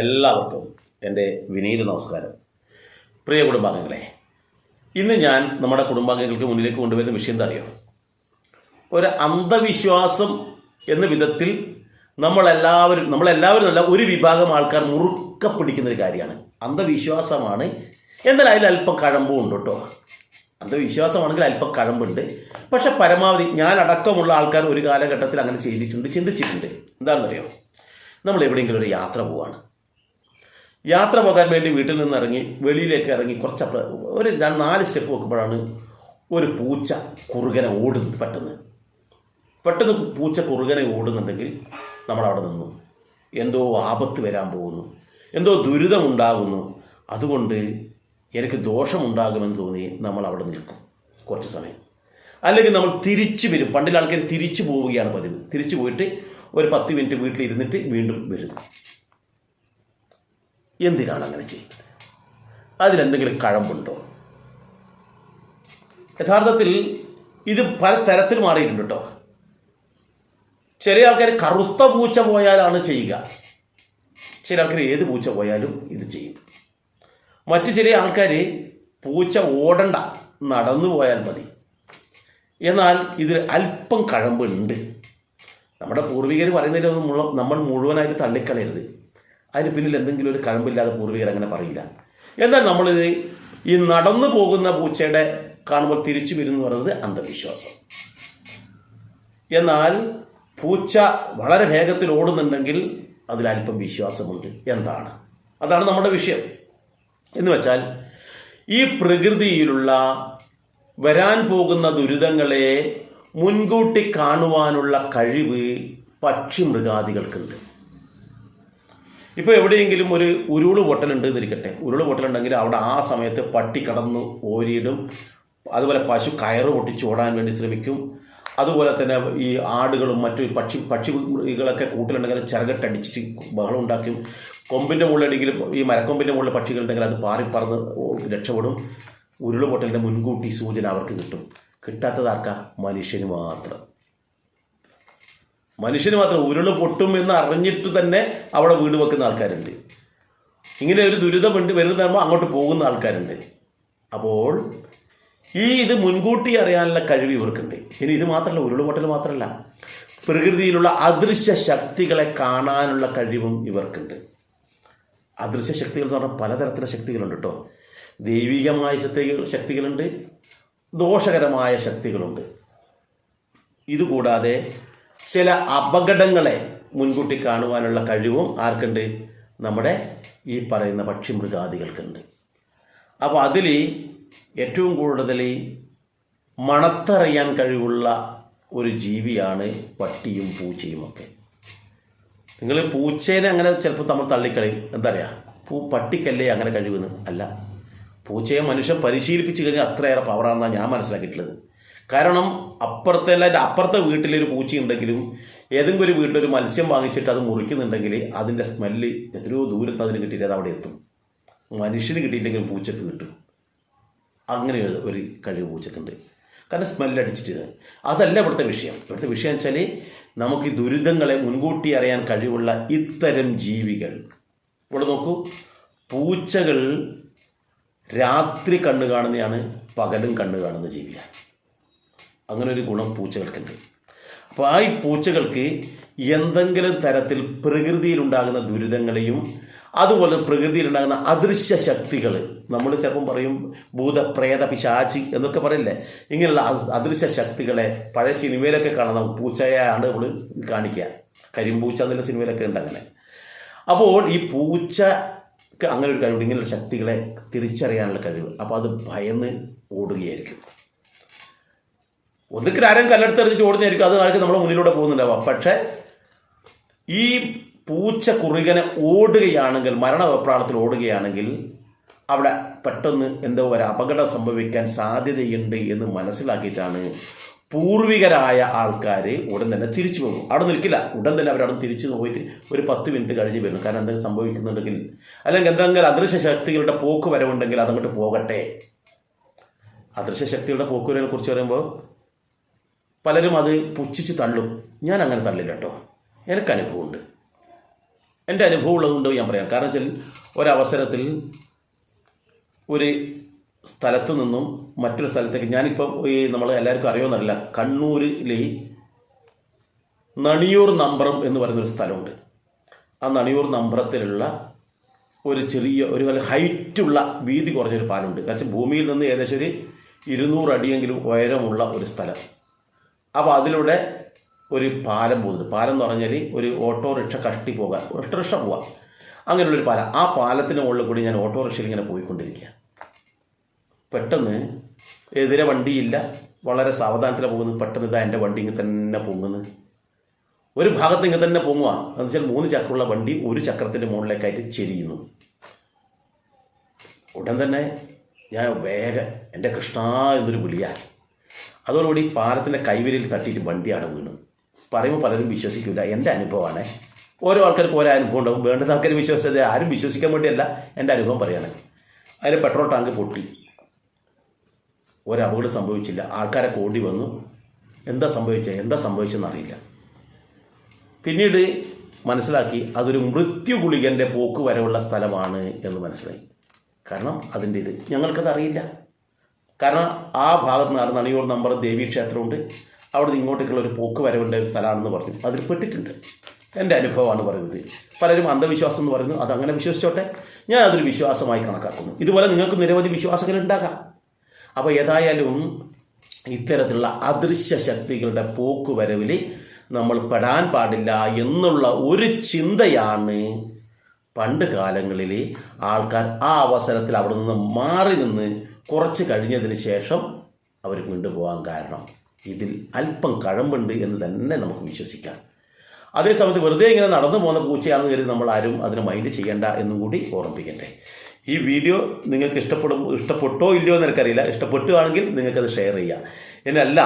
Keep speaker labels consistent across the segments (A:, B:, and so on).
A: എല്ലാവർക്കും എന്റെ വിനീത നമസ്കാരം. പ്രിയ കുടുംബാംഗങ്ങളെ ഇന്ന് ഞാൻ നമ്മുടെ കുടുംബാംഗങ്ങൾക്ക് മുന്നിലേക്ക് കൊണ്ടുവരുന്ന വിഷയം എന്താ അറിയോ? ഒരു അന്ധവിശ്വാസം എന്ന വിധത്തിൽ നമ്മളെല്ലാവരും നമ്മളെല്ലാവരും അല്ല ഒരു വിഭാഗം ആൾക്കാർ മുറുക്ക പിടിക്കുന്ന ഒരു കാര്യമാണ്. അന്ധവിശ്വാസമാണ്. എന്നാൽ അതിൽ അല്പം കഴമ്പും ഉണ്ട് കേട്ടോ. അന്ധവിശ്വാസമാണെങ്കിൽ അല്പം കഴമ്പുണ്ട്. പക്ഷെ പരമാവധി ഞാൻ അടക്കമുള്ള ആൾക്കാർ ഒരു കാലഘട്ടത്തിൽ അങ്ങനെ ചെയ്തിട്ടുണ്ട് ചിന്തിച്ചിട്ടുണ്ട്. എന്താണെന്നറിയോ? നമ്മൾ എവിടെയെങ്കിലും ഒരു യാത്ര പോവാണ്. യാത്ര പോകാൻ വേണ്ടി വീട്ടിൽ നിന്ന് ഇറങ്ങി വെളിയിലേക്ക് ഇറങ്ങി കുറച്ച് ഒരു നാല് സ്റ്റെപ്പ് നോക്കുമ്പോഴാണ് ഒരു പൂച്ച കുറുകനെ ഓടുന്നത് പെട്ടെന്ന്. പെട്ടെന്ന് പൂച്ച കുറുകനെ ഓടുന്നുണ്ടെങ്കിൽ നമ്മൾ അവിടെ നിന്നു. എന്തോ ആപത്ത് വരാൻ പോകുന്നു. എന്തോ ദുരിതമുണ്ടാകുന്നു അതുകൊണ്ട് എനിക്ക് ദോഷമുണ്ടാകുമെന്ന് തോന്നി നമ്മൾ അവിടെ നിൽക്കും കുറച്ച് സമയം. അല്ലെങ്കിൽ നമ്മൾ തിരിച്ചു വരും. പണ്ടിലെ ആൾക്കാർ തിരിച്ചു പോവുകയാണ് പതിവ്. തിരിച്ചു പോയിട്ട് ഒരു പത്ത് മിനിറ്റ് വീട്ടിലിരുന്നിട്ട് വീണ്ടും വരും. എന്തിനാണ് അങ്ങനെ ചെയ്യുന്നത്? അതിലെന്തെങ്കിലും കഴമ്പുണ്ടോ? യഥാർത്ഥത്തിൽ ഇത് പല തരത്തിൽ മാറിയിട്ടുണ്ട് കേട്ടോ. ചില ആൾക്കാർ കറുത്ത പൂച്ച പോയാലാണ് ചെയ്യുക. ചില ആൾക്കാർ ഏത് പൂച്ച പോയാലും ഇത് ചെയ്യും. മറ്റു ചില ആൾക്കാർ പൂച്ച ഓടണ്ട നടന്നു പോയാൽ മതി. എന്നാൽ ഇതിൽ അല്പം കഴമ്പുണ്ട്. നമ്മുടെ പൂർവികർ പറയുന്നതിൽ നമ്മൾ മുഴുവനായിട്ട് തള്ളിക്കളയരുത്. അതിന് പിന്നിൽ എന്തെങ്കിലും ഒരു കഴമ്പില്ലാതെ പൂർവികർ അങ്ങനെ പറയില്ല. എന്നാൽ നമ്മൾ ഈ നടന്നു പോകുന്ന പൂച്ചയുടെ കാണുമ്പോൾ തിരിച്ചു വരുന്നു പറയുന്നത് അന്ധവിശ്വാസം. എന്നാൽ പൂച്ച വളരെ വേഗത്തിൽ ഓടുന്നുണ്ടെങ്കിൽ അതിലല്പം വിശ്വാസമുണ്ട്. എന്താണ്? അതാണ് നമ്മുടെ വിഷയം. എന്ന് വെച്ചാൽ ഈ പ്രകൃതിയിലുള്ള വരാൻ പോകുന്ന ദുരിതങ്ങളെ മുൻകൂട്ടി കാണുവാനുള്ള കഴിവ് പക്ഷി മൃഗാദികൾക്കുണ്ട്. ഇപ്പോൾ എവിടെയെങ്കിലും ഒരു ഉരുൾ പൊട്ടലുണ്ട് എന്നിരിക്കട്ടെ. ഉരുൾ പൊട്ടലുണ്ടെങ്കിൽ അവിടെ ആ സമയത്ത് പട്ടി കടന്നു ഓരിയിടും. അതുപോലെ പശു കയറ് പൊട്ടിച്ച് ഓടാൻ വേണ്ടി ശ്രമിക്കും. അതുപോലെ തന്നെ ഈ ആടുകളും മറ്റു പക്ഷി പക്ഷികളൊക്കെ കൂട്ടിലുണ്ടെങ്കിൽ ചിറകട്ടടിച്ചിട്ട് ബഹളം ഉണ്ടാക്കും. കൊമ്പിന്റെ മുകളിലെങ്കിൽ ഈ മരക്കൊമ്പിന്റെ മുകളിൽ പക്ഷികളുണ്ടെങ്കിൽ അത് പാറിപ്പറന്ന് രക്ഷപ്പെടും. ഉരുൾ പൊട്ടലിന്റെ മുൻകൂട്ടി സൂചന അവർക്ക് കിട്ടും. കിട്ടാത്തതാർക്കാ മനുഷ്യന് മാത്രം. മനുഷ്യന് മാത്രം ഉരുൾ പൊട്ടും എന്ന് അറിഞ്ഞിട്ട് തന്നെ അവിടെ വീട് വെക്കുന്ന ആൾക്കാരുണ്ട്. ഇങ്ങനെ ഒരു ദുരിതമുണ്ട് വരുന്ന അങ്ങോട്ട് പോകുന്ന ആൾക്കാരുണ്ട്. അപ്പോൾ ഈ ഇത് മുൻകൂട്ടി അറിയാനുള്ള കഴിവ് ഇവർക്കുണ്ട്. ഇനി ഇത് മാത്രമല്ല ഉരുളുപൊട്ടൽ മാത്രമല്ല. പ്രകൃതിയിലുള്ള അദൃശ്യ ശക്തികളെ കാണാനുള്ള കഴിവും ഇവർക്കുണ്ട്. അദൃശ്യ ശക്തികൾ എന്ന് പറഞ്ഞാൽ പലതരത്തിലുള്ള ശക്തികളുണ്ട് കേട്ടോ. ദൈവികമായ ശക്തികൾ ശക്തികളുണ്ട്. ദോഷകരമായ ശക്തികളുണ്ട്. ഇതുകൂടാതെ ചില അപകടങ്ങളെ മുൻകൂട്ടി കാണുവാനുള്ള കഴിവും ആർക്കുണ്ട്? നമ്മുടെ ഈ പറയുന്ന പക്ഷിമൃഗാദികൾക്കുണ്ട് അപ്പോൾ അതിൽ ഏറ്റവും കൂടുതൽ മണത്തറിയാൻ കഴിവുള്ള ഒരു ജീവിയാണ് പട്ടിയും പൂച്ചയും ഒക്കെ. നിങ്ങൾ പൂച്ചേനെ അങ്ങനെ ചിലപ്പോൾ നമ്മൾ തള്ളിക്കളയും. എന്താ പറയുക പൂ പട്ടിക്കല്ലേ അങ്ങനെ കഴിവെന്ന്? അല്ല. പൂച്ചയെ മനുഷ്യൻ പരിശീലിപ്പിച്ച് കഴിഞ്ഞാൽ അത്രയേറെ പവറാണെന്നാണ് ഞാൻ മനസ്സിലാക്കിയിട്ടുള്ളത്. കാരണം അപ്പുറത്തെ അല്ലാതെ അപ്പുറത്തെ വീട്ടിലൊരു പൂച്ചയുണ്ടെങ്കിലും ഏതെങ്കിലും ഒരു വീട്ടിലൊരു മത്സ്യം വാങ്ങിച്ചിട്ട് അത് മുറിക്കുന്നുണ്ടെങ്കിൽ അതിന്റെ സ്മെല്ല് എത്രയോ ദൂരത്ത് അതിന് കിട്ടിയിട്ട് അത് അവിടെ എത്തും. മനുഷ്യന് കിട്ടിയില്ലെങ്കിലും പൂച്ചക്ക് കിട്ടും. അങ്ങനെ ഒരു ഒരു കഴിവ് പൂച്ചക്കുണ്ട്. കാരണം സ്മെല്ലടിച്ചിട്ട് അതല്ല ഇവിടുത്തെ വിഷയം. ഇവിടുത്തെ വിഷയം വെച്ചാൽ നമുക്ക് ഈ ദുരിതങ്ങളെ മുൻകൂട്ടി അറിയാൻ കഴിവുള്ള ഇത്തരം ജീവികൾ. ഇവിടെ നോക്കൂ. പൂച്ചകൾ രാത്രി കണ്ണു കാണുന്നതാണ് പകലും കണ്ണു കാണുന്ന ജീവിയാണ്. അങ്ങനെ ഒരു ഗുണം പൂച്ചകൾക്കുണ്ട്. അപ്പോൾ ആ ഈ പൂച്ചകൾക്ക് എന്തെങ്കിലും തരത്തിൽ പ്രകൃതിയിലുണ്ടാകുന്ന ദുരിതങ്ങളെയും അതുപോലെ പ്രകൃതിയിലുണ്ടാകുന്ന അദൃശ്യ ശക്തികൾ നമ്മൾ ചിലപ്പം പറയും ഭൂതപ്രേത പിശാചി എന്നൊക്കെ പറയില്ലേ? ഇങ്ങനെയുള്ള അദൃശ്യ ശക്തികളെ പഴയ സിനിമയിലൊക്കെ കാണാം പൂച്ചയാണ് നമ്മൾ കാണിക്കുക. കരിമ്പൂച്ച എന്നുള്ള സിനിമയിലൊക്കെ ഉണ്ട് അങ്ങനെ അപ്പോൾ ഈ പൂച്ച അങ്ങനെ ഒരു കഴിവ് ഇങ്ങനെയുള്ള ശക്തികളെ തിരിച്ചറിയാനുള്ള കഴിവ്. അപ്പോൾ അത് ഭയന്ന് ഓടുകയായിരിക്കും. ഒന്നുകിൽ ആരും കല്ലെടുത്തെറിഞ്ഞിട്ട് ഓടുന്നതായിരിക്കും. അത് കാണിച്ച് നമ്മുടെ മുന്നിലൂടെ പോകുന്നുണ്ടാവാം. പക്ഷേ ഈ പൂച്ച കുറുകനെ ഓടുകയാണെങ്കിൽ മരണവെപ്രാളത്തിൽ ഓടുകയാണെങ്കിൽ അവിടെ പെട്ടെന്ന് എന്തോ ഒരു അപകടം സംഭവിക്കാൻ സാധ്യതയുണ്ട് എന്ന് മനസ്സിലാക്കിയിട്ടാണ് പൂർവികരായ ആൾക്കാർ ഉടൻ തന്നെ തിരിച്ചു പോകും. അവിടെ നിൽക്കില്ല. ഉടൻ തന്നെ അവരവിടെ തിരിച്ചു പോയിട്ട് ഒരു പത്ത് മിനിറ്റ് കഴിഞ്ഞ് വരും. കാരണം എന്തെങ്കിലും സംഭവിക്കുന്നുണ്ടെങ്കിൽ അല്ലെങ്കിൽ എന്തെങ്കിലും അദൃശ്യ ശക്തികളുടെ പോക്ക് വരവുണ്ടെങ്കിൽ അതങ്ങോട്ട് പോകട്ടെ. അദൃശ്യ ശക്തികളുടെ പോക്കുവരവിനെ കുറിച്ച് പറയുമ്പോൾ പലരും അത് പുച്ഛിച്ച് തള്ളും. ഞാൻ അങ്ങനെ തള്ളില്ല കേട്ടോ. എനിക്ക് അനുഭവമുണ്ട്. എന്റെ അനുഭവം ഉള്ളതുകൊണ്ട് ഞാൻ പറയാം. കാരണം വെച്ചാൽ ഒരവസരത്തിൽ ഒരു സ്ഥലത്ത് നിന്നും മറ്റൊരു സ്ഥലത്തേക്ക് ഞാനിപ്പം ഈ നമ്മൾ എല്ലാവർക്കും അറിയുമെന്നറിയില്ല. കണ്ണൂരിലെ നണിയൂർ നമ്പറം എന്ന് പറയുന്നൊരു സ്ഥലമുണ്ട്. ആ നണിയൂർ നമ്പറത്തിലുള്ള ഒരു ചെറിയ ഒരു നല്ല ഹൈറ്റുള്ള വീതി കുറഞ്ഞൊരു പാലമുണ്ട്. കാരണം ഭൂമിയിൽ നിന്ന് ഏകദേശം ഒരു ഇരുന്നൂറ് അടിയെങ്കിലും ഉയരമുള്ള ഒരു സ്ഥലം. അപ്പോൾ അതിലൂടെ ഒരു പാലം പോകുന്നത് പാലം എന്ന് പറഞ്ഞാൽ ഒരു ഓട്ടോറിക്ഷ കഷ്ടി പോകാൻ ഓട്ടോറിക്ഷ പോവാം. അങ്ങനെയുള്ളൊരു പാലം. ആ പാലത്തിന് മുകളിൽ കൂടി ഞാൻ ഓട്ടോറിക്ഷയിൽ ഇങ്ങനെ പോയിക്കൊണ്ടിരിക്കുക പെട്ടെന്ന് എതിരെ വണ്ടിയില്ല വളരെ സാവധാനത്തിൽ പോകുന്നത് പെട്ടെന്ന് ഇതാ എന്റെ വണ്ടി ഇങ്ങനെ തന്നെ പൊങ്ങുന്നത് ഒരു ഭാഗത്ത് ഇങ്ങനെ തന്നെ പൊങ്ങുക എന്ന് വെച്ചാൽ മൂന്ന് ചക്രമുള്ള വണ്ടി ഒരു ചക്രത്തിന്റെ മുകളിലേക്കായിട്ട് ചെരിയുന്നു. ഉടൻ തന്നെ ഞാൻ വേഗം എന്റെ കൃഷ്ണ എന്നൊരു വിളിയാണ്. അതോടുകൂടി പാലത്തിന്റെ കൈവിരിൽ തട്ടിയിട്ട് വണ്ടിയാണ് വീണത്. പറയുമ്പോൾ പലരും വിശ്വസിക്കില്ല. എന്റെ അനുഭവമാണ്. ഓരോ ആൾക്കാർക്ക് ഓരോ അനുഭവം ഉണ്ടാവും. വേണ്ടത് ആൾക്കാർ വിശ്വസിച്ചത് ആരും വിശ്വസിക്കാൻ വേണ്ടിയല്ല. എന്റെ അനുഭവം പറയാണ്. അതിൽ പെട്രോൾ ടാങ്ക് പൊട്ടി. ഒരു അപകടം സംഭവിച്ചില്ല. ആൾക്കാരെ ഓടി വന്നു. എന്താ സംഭവിച്ചത് എന്താ സംഭവിച്ചതെന്ന് അറിയില്ല. പിന്നീട് മനസ്സിലാക്കി അതൊരു മൃത്യു ഗുളികന്റെ പോക്ക് വരവുള്ള സ്ഥലമാണ് എന്ന് മനസ്സിലായി. കാരണം അതിന്റെ ഇത് ഞങ്ങൾക്കത് അറിയില്ല. കാരണം ആ ഭാഗത്ത് നിന്ന് നണിയൂർ നമ്പർ ദേവീ ക്ഷേത്രമുണ്ട്. അവിടെ നിന്ന് ഇങ്ങോട്ടേക്കുള്ള ഒരു പോക്ക് വരവിന്റെ ഒരു സ്ഥലമാണെന്ന് പറഞ്ഞു. അതിൽ പെട്ടിട്ടുണ്ട്. എന്റെ അനുഭവമാണ് പറയുന്നത്. പലരും അന്ധവിശ്വാസം എന്ന് പറയുന്നു. അതങ്ങനെ വിശ്വസിച്ചോട്ടെ. ഞാൻ അതൊരു വിശ്വാസമായി കണക്കാക്കുന്നു. ഇതുപോലെ നിങ്ങൾക്ക് നിരവധി വിശ്വാസങ്ങൾ ഉണ്ടാകാം. അപ്പോൾ ഏതായാലും ഇത്തരത്തിലുള്ള അദൃശ്യ ശക്തികളുടെ പോക്കുവരവിൽ നമ്മൾ പെടാൻ പാടില്ല എന്നുള്ള ഒരു ചിന്തയാണ് പണ്ട് കാലങ്ങളിൽ ആൾക്കാർ ആ അവസരത്തിൽ അവിടെ നിന്ന് മാറി നിന്ന് കുറച്ച് കഴിഞ്ഞതിന് ശേഷം അവർ കൊണ്ടുപോകാൻ കാരണം ഇതിൽ അല്പം കഴമ്പുണ്ട് എന്ന് തന്നെ നമുക്ക് വിശ്വസിക്കാം. അതേസമയത്ത് വെറുതെ ഇങ്ങനെ നടന്നു പോകുന്ന പൂച്ചയാണെന്ന് കരുതി നമ്മൾ ആരും അതിന് മൈൻഡ് ചെയ്യേണ്ട എന്നും കൂടി ഓർമ്മിപ്പിക്കട്ടെ. ഈ വീഡിയോ നിങ്ങൾക്ക് ഇഷ്ടപ്പെടും ഇഷ്ടപ്പെട്ടോ ഇല്ലയോ എന്ന് എനിക്കറിയില്ല. ഇഷ്ടപ്പെട്ടുകയാണെങ്കിൽ നിങ്ങൾക്കത് ഷെയർ ചെയ്യാം. എന്നല്ല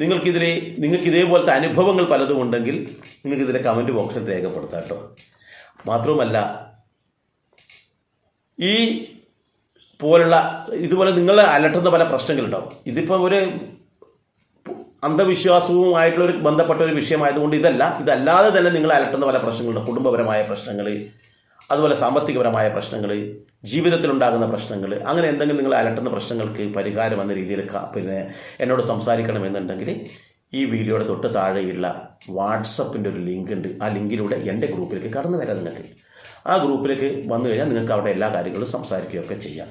A: നിങ്ങൾക്കിതിലെ നിങ്ങൾക്ക് ഇതേപോലത്തെ അനുഭവങ്ങൾ പലതും ഉണ്ടെങ്കിൽ നിങ്ങൾക്കിതിലെ കമന്റ് ബോക്സിൽ രേഖപ്പെടുത്താം കേട്ടോ. മാത്രവുമല്ല ഈ പോലുള്ള ഇതുപോലെ നിങ്ങൾ അലട്ടുന്ന പല പ്രശ്നങ്ങളുണ്ടാവും. ഇതിപ്പോൾ ഒരു അന്ധവിശ്വാസവുമായിട്ടുള്ള ഒരു ബന്ധപ്പെട്ട ഒരു വിഷയമായതുകൊണ്ട് ഇതല്ല. ഇതല്ലാതെ തന്നെ നിങ്ങൾ അലട്ടുന്ന പല പ്രശ്നങ്ങളുണ്ട്. കുടുംബപരമായ പ്രശ്നങ്ങൾ അതുപോലെ സാമ്പത്തികപരമായ പ്രശ്നങ്ങൾ ജീവിതത്തിലുണ്ടാകുന്ന പ്രശ്നങ്ങൾ അങ്ങനെ എന്തെങ്കിലും നിങ്ങൾ അലട്ടുന്ന പ്രശ്നങ്ങൾക്ക് പരിഹാരം എന്ന രീതിയിൽ പിന്നെ എന്നോട് സംസാരിക്കണമെന്നുണ്ടെങ്കിൽ ഈ വീഡിയോയുടെ തൊട്ട് താഴെയുള്ള വാട്സപ്പിന്റെ ഒരു ലിങ്ക് ഉണ്ട് ആ ലിങ്കിലൂടെ എന്റെ ഗ്രൂപ്പിലേക്ക് കടന്നു വരാം നിങ്ങൾക്ക്. ആ ഗ്രൂപ്പിലേക്ക് വന്നു കഴിഞ്ഞാൽ നിങ്ങൾക്ക് അവിടെ എല്ലാ കാര്യങ്ങളും സംസാരിക്കുകയൊക്കെ ചെയ്യാം.